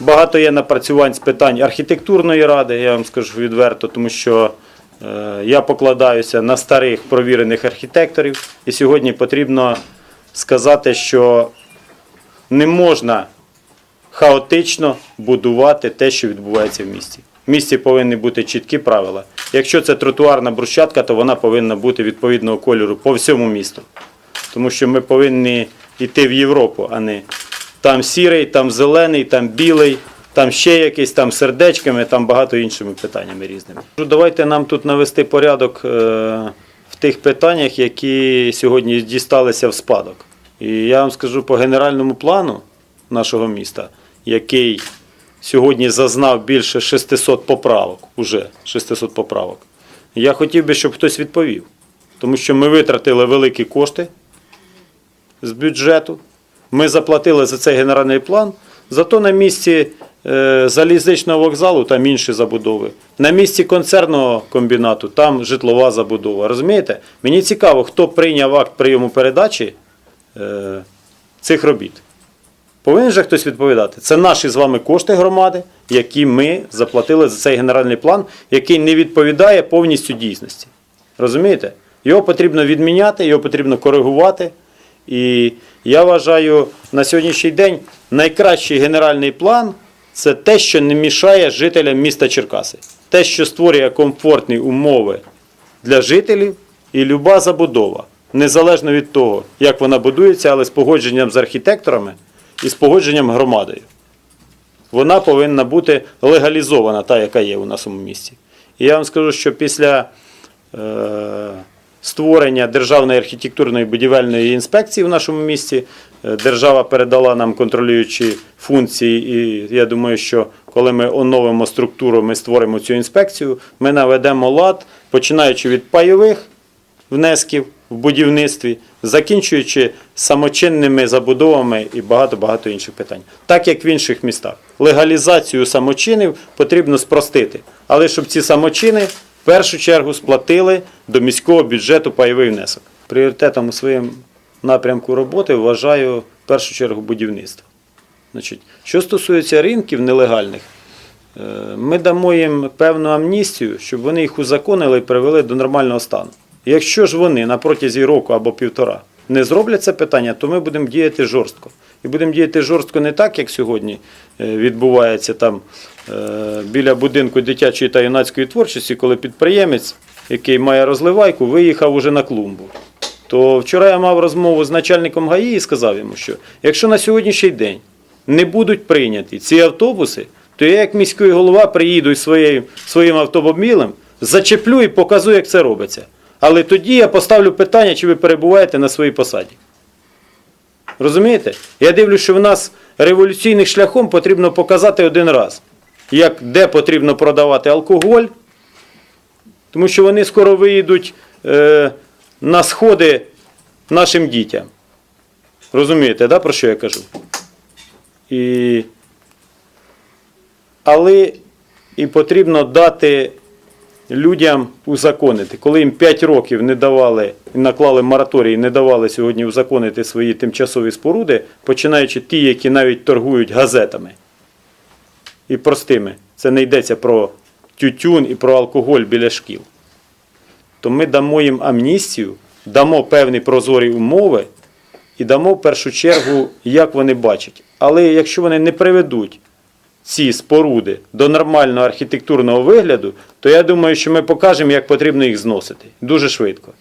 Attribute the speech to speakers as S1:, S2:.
S1: Багато є напрацювань з питань архітектурної ради, я вам скажу відверто, тому що е, я покладаюся на старих провірених архітекторів, і сьогодні потрібно сказати, що не можна хаотично будувати те, що відбувається в місті. В місті повинні бути чіткі правила. Якщо це тротуарна брусчатка, то вона повинна бути відповідного кольору по всьому місту. Тому що ми повинні йти в Європу, а не там сірий, там зелений, там білий, там ще якийсь, там сердечками, там багато іншими питаннями різними. Давайте нам тут навести порядок е, в тих питаннях, які сьогодні дісталися в спадок. І я вам скажу по генеральному плану нашого міста, який сьогодні зазнав більше 600 поправок, уже 600 поправок. Я хотів би, щоб хтось відповів, тому що ми витратили великі кошти з бюджету. Ми заплатили за цей генеральний план. Зато на місці е, залізничного вокзалу там інші забудови. На місці концерного комбінату там житлова забудова. Розумієте? Мені цікаво, хто прийняв акт прийому передачі е, цих робіт. Повинен же хтось відповідати. Це наші з вами кошти громади, які ми заплатили за цей генеральний план, який не відповідає повністю дійсності. Розумієте? Його потрібно відміняти, його потрібно коригувати. І я вважаю, на сьогоднішній день найкращий генеральний план це те, що не мішає жителям міста Черкаси. Те, що створює комфортні умови для жителів і люба забудова, незалежно від того, як вона будується, але з погодженням з архітекторами і з погодженням громадою. Вона повинна бути легалізована, та, яка є у нашому місті. І я вам скажу, що після е, створення Державної архітектурної будівельної інспекції в нашому місті е, держава передала нам контролюючі функції. І я думаю, що коли ми оновимо структуру, ми створимо цю інспекцію, ми наведемо лад, починаючи від пайових внесків в будівництві, закінчуючи самочинними забудовами і багато-багато інших питань. Так як в інших містах. Легалізацію самочинів потрібно спростити. Але щоб ці самочини в першу чергу сплатили до міського бюджету пайовий внесок. Пріоритетом у своєму напрямку роботи вважаю в першу чергу будівництво. Значить, що стосується ринків нелегальних, е, ми дамо їм певну амністію, щоб вони їх узаконили і привели до нормального стану. Якщо ж вони на протязі року або півтора не зроблять це питання, то ми будемо діяти жорстко. І будемо діяти жорстко не так, як сьогодні е, відбувається там е, біля будинку дитячої та юнацької творчості, коли підприємець, який має розливайку, виїхав уже на клумбу. То вчора я мав розмову з начальником ГАІ і сказав йому, що якщо на сьогоднішній день не будуть прийняті ці автобуси, то я як міський голова приїду із своєю, своїм автомобілем, зачеплю і покажу, як це робиться. Але тоді я поставлю питання, чи ви перебуваєте на своїй посаді. Розумієте? Я дивлюсь, що в нас революційним шляхом потрібно показати один раз, як де потрібно продавати алкоголь, тому що вони скоро виїдуть е, на сходи нашим дітям. Розумієте, да, про що я кажу? І... Але і потрібно дати людям узаконити. Коли їм 5 років не давали, наклали мораторій, не давали сьогодні узаконити свої тимчасові споруди, починаючи ті, які навіть торгують газетами і простими. Це не йдеться про тютюн і про алкоголь біля шкіл. То ми дамо їм амністію, дамо певні прозорі умови і дамо в першу чергу, як вони бачать. Але якщо вони не приведуть ці споруди до нормального архітектурного вигляду, то я думаю, що ми покажемо, як потрібно їх зносити. Дуже швидко.